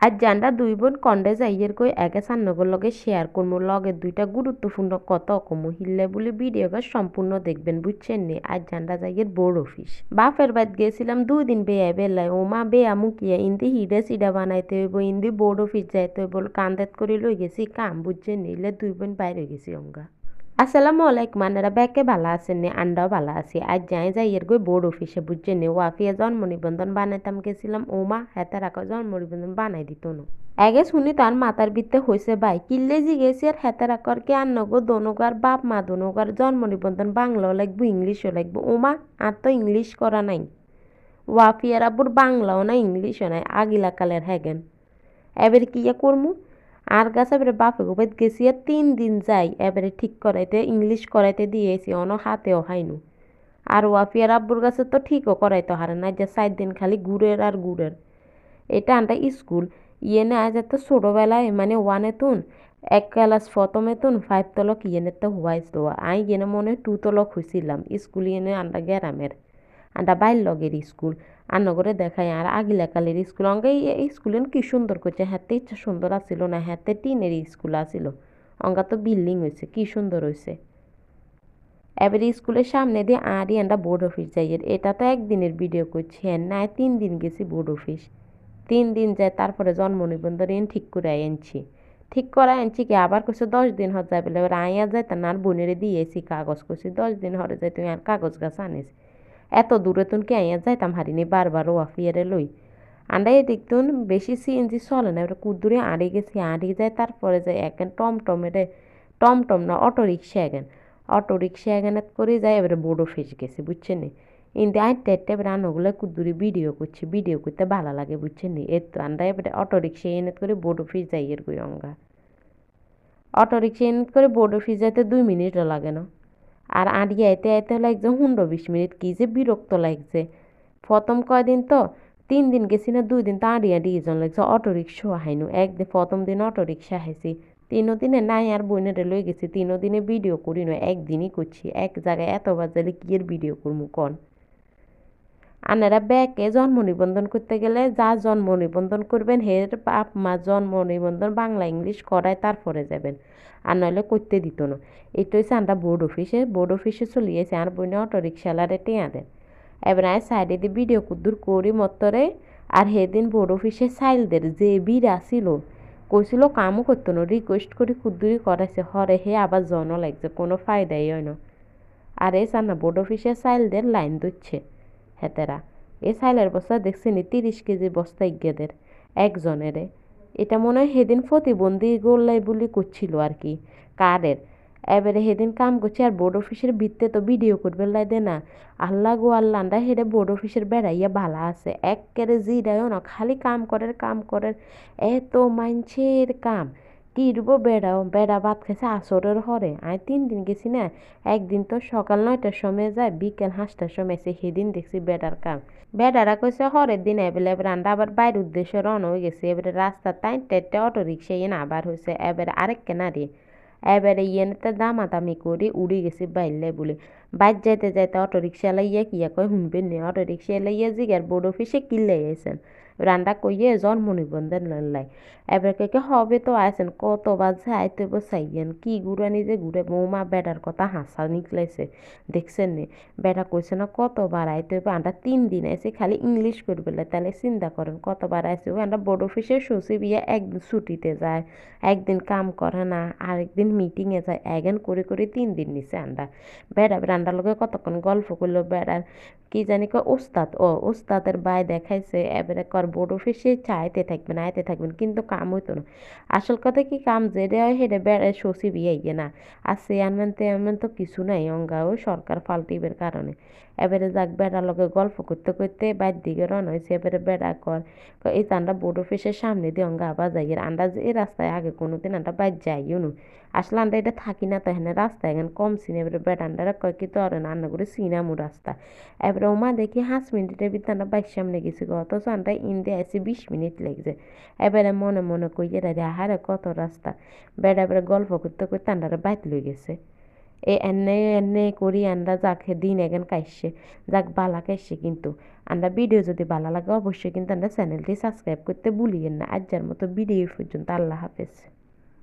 আজ জান্ডা দুই বোন কন্ডে যাইয়ের কই একে সান্নগর লগে শেয়ার করব লগে দুইটা গুরুত্বপূর্ণ কত কমু। হিললে বলে ভিডিওটা সম্পূর্ণ দেখবেন, বুঝছেন নি? আজ জান্ডা যাইয়ের বোর্ড অফিস বাপের বাদ গেছিলাম দুই দিন বেয়া বেলায়। ও মা বেয়া মুখিয়া ইন্দি হিডা সিডা বানাইতে হইব, ইন্দি বোর্ড অফিস যাইতে হইব কান্দাত করে লই গেছি। কাম, বুঝছেন নিলে দুই বোন বাইরে গেছি অঙ্গা। আসসালামু আলাইকুম আনারা ব্যাকে ভালো আছেন নি আন্ডাও ভালো আছি আজ যাই যাই এর গই বোর্ড অফিসে বুঝছে নি ওয়াফিয়া জন্ম নিবন্ধন বানাইতাম গেছিলাম ও মা হেতে রাখা জন্ম নিবন্ধন বানাই দিত আগে শুনি তার মাতার বিত্তে হয়েছে ভাই কিল্লে জি গেছি আর হেতে রাখর কে আর নগো দনগার বাপ মা দনগার জন্ম নিবন্ধন বাংলাও লাগবো ইংলিশও লাগবো ও মা আর তো ইংলিশ করা নাই ওয়াফিয়ার আব্বুর বাংলাও না ইংলিশও নাই আগিলা কালের হ্যাগেন এবার কি করমু আর গাছ এবারে বাপে গোবাইত গেছি আর তিন দিন যাই এবারে ঠিক করাইতে, ইংলিশ করাইতে দিয়েছি, অন হাতেও হাইনু আর ওয়াফিয়ার আব্বুর কাছে তো ঠিকও করাইতে হারে না, যে চার দিন খালি গুড়ের আর গুড়ের। এটা আনটা স্কুল ইয়ে না আজ এত ছোটোবেলায় মানে ওয়ানে তুন, এক ক্লাস প্রথমে তুন ফাইভ তলক ইয়েনের তো হুয়াইস দেওয়া আই ইয়েনে মনে টু তলক হয়েছিলাম স্কুল ইয়েনে আন্ডা গ্যারামের আন্ডা বাইর লগের স্কুল। আর নগরে দেখায় আর আগিলাকালের স্কুল। অঙ্গে এই স্কুলেন কি সুন্দর করছে হাতে ইচ্ছা সুন্দর আসিল না হাতে টিনের স্কুল আসিল। অঙ্গা তো বিল্ডিং হয়েছে কি সুন্দর হয়েছে এবার স্কুলের সামনে দিয়ে আরই আমরা বোর্ড অফিস যাই। এটা তো একদিনের ভিডিও করছি হ্যাঁ না তিন দিন গেছি বোর্ড অফিস। তিন দিন যায় তারপরে জন্ম নিবন্ধন ঠিক করে আনছি ঠিক করা আনছি কি, আবার কইছে দশ দিন হতে যাবে এবার আইয়া যায় তা আর বোনেরে দিয়েছি কাগজ। করছি দশ দিন হরে যায় তুমি আর কাগজ গাছ আনিস। এত দূরে তুন কে আইয়া যাইতাম হারিনি, বারবার ও আফিয়ারে লই। আন্ডাই দেখতুন বেশি সিএনজি চলে না, এবার কুদুরে আড়ে গেছি, আড়ে যায় তারপরে যায় একখান টমটমেরে টমটম না auto rickshaw again. Auto rickshaw এখানে করে যায় এবারে বড় ফেস গেছে, বুঝছেন ইন্দি আইতে আইতে এবার আনোগুলো কুদুরি ভিডিও করছি, ভিডিও করতে ভালো লাগে, বুঝছেন এর তো আন্ডা এবারে অটো রিক্সা এনে করে বড় ফিস যাই এর গই অঙ্গা। অটো রিক্সা এনে করে বড় ফিস যাইতে দুই মিনিটও লাগে না। আর আড়িয়ে আইতে আইতে লাগছে হুন্ডো বিশ মিনিট, কি যে বিরক্ত লাগছে। প্রথম কয়দিন তো, তিন দিন গেছি না, দুই দিন তো আড়ি ইজন লাগছে অটো রিক্সাও হাইনু। একদিন প্রথম দিন অটোরিক্সা হাইছি, তিনও দিনে নাই আর বইনেরে লই গেছি, তিনও দিনে ভিডিও করি না, একদিনই করছি। এক জায়গায় এত বাজারে কি এর ভিডিও করব কন? আনারা ব্যাকে জন্ম নিবন্ধন করতে গেলে যা জন্ম নিবন্ধন করবেন হের বাপ মা জন্ম নিবন্ধন বাংলা, ইংলিশ করায় তারপরে যাবেন। আর নইলে করতে দিত না। এটা হচ্ছে আমরা বোর্ড অফিসে। বোর্ড অফিসে চলিয়েছে আর বইনে অটো রিক্সালারে টেঁয়া দেন। এবার আয় সাইডে দিয়ে ভিডিও কুদ্দুর করি মতরে আর সেদিন বোর্ড অফিসে সাইলদের যে বীর আসিল কইছিল কামও করতো না। রিকোয়েস্ট করে কুদ্দুরি করাইছে। হরে হে, আবার জন লাগছে, কোনো ফায়দাই হয় না। আর এই সান্না বোর্ড অফিসে সাইলদের লাইন দিচ্ছে হেতেরা। এ সাইলের বস্তা দেখছি নি তিরিশ কেজি বস্তা ইজ্ঞাদের, একজনেরে। এটা মনে হয় সেদিন প্রতিবন্ধী গোল্লাই বলি করছিল আর কি। কারের এবারে সেদিন কাম করছে আর বোর্ড অফিসের ভিত্তে তো ভিডিও করবে লাই দে না। আল্লাহ গো আল্লাহ হেরে বোর্ড অফিসের বেড়াইয়া ভালা আছে। এক কেড়ে জিরাইও না, খালি কাম করের কাম করের। এত মাইনছের কাম। কিরবো বেড়াও বেড়া ভাত খাইছে আসরের হরে আমি তিন দিন গেছি না, একদিন তো সকাল নয়টার সময় যায়, বিকেল হাঁসটার সময় এসে সেদিন দেখছি বেড়ার কাম। বেড়ারা কইছে হরের দিন এবার রান্না আবার বাইরের উদ্দেশ্যে রওনা হয়ে গেছে। এবারে রাস্তা তাই টেটে অটো রিক্সা এনে আবার হয়েছে এবারে আরেক কেনারি। এবারে ইয়েনেতে দামাদামি করে, উড়ে গেছি বাইলে বলে। বাইর যাইতে যাইতে অটো রিক্সা লাইয়া কিয়া কয় শুনবেন নি অটো রিক্সা লাইয়া জিগার বোর্ড অফিসে কিনলে আইসেন রান্না কইয়ে জন্ম নিবন্ধন লাই এবার কে হবে তো আইসেন কত বাজে আইতে বসাইয়েন কি ঘুরানি যে ঘুরে বৌমা বেটার কথা হাসা নিকলাইছে দেখছেন নি বেটা কইছে না কতবার আইতে হবে আমরা তিন দিন আইসে খালি ইংলিশ করবে তাহলে চিন্তা করেন কতবার আইসে আমরা বোর্ড অফিসে সচিব ইয়া একদিন ছুটিতে যায় একদিন কাম করে না আরেকদিন মিটিংয়ে যায় এগেন করে করে তিন দিন নিছে আন্ডা বেড়া বেড়ান্ডার লগে কতক্ষণ গল্প করল বেড়ার কি জানি কয় ওস্তাদ ও ওস্তাদের বাই দেখাইছে এবারে কর বোর্ড অফিসে চাইতে থাকবেন, আইতে থাকবেন, কিন্তু কাম হইতো না। আসল কথা কি, কাম যেটা হয় বেড়ে সচিব ইয়ে না। আর চেয়ারম্যান তেয়ারম্যান তো কিছু নাই, অঙ্গা ওই সরকার ফালতিবের কারণে। এবারে যাক বেড়ার লগে গল্প করতে করতে বাইর দিকে রওনা হয়েছে, এবারে বেড়া কর। এই আমরা বোর্ড অফিসের সামনে দিয়ে অঙ্গা আবার যাই। আন্ডা যে এই রাস্তায় আগে কোনোদিন আন্ডা বাইর যাইও নু। আসলে আন্ডা এটা থাকি না তো এখানে রাস্তা এখানে কম সিনে। এবারে বেড়া আন্ডারা কয় কি তো রান্না করে সিনামু রাস্তা। এবারে ওমা দেখি পাঁচ মিনিটের ভিতরে আমরা বাইক সামনে গেছি অথচ আমরা ইন্ডিয়া আসি বিশ মিনিট লেগেছে। এবারে মনে মনে কইয়ে রে, আহারে, কত রাস্তা। বেড়া বেড়া গল্প করতে করতে আন্ডারে বাইক লই গেছে। এ এনে এনে করি আমরা যাক দিন এগেন কাইসে যাক বালা কাইসে কিন্তু। আমরা ভিডিও যদি ভালো লাগে অবশ্যই কিন্তু আমরা চ্যানেলটি সাবস্ক্রাইব করতে ভুলিয়েন না। আজ যার মতো ভিডিও পর্যন্ত আল্লাহ হাফেজ।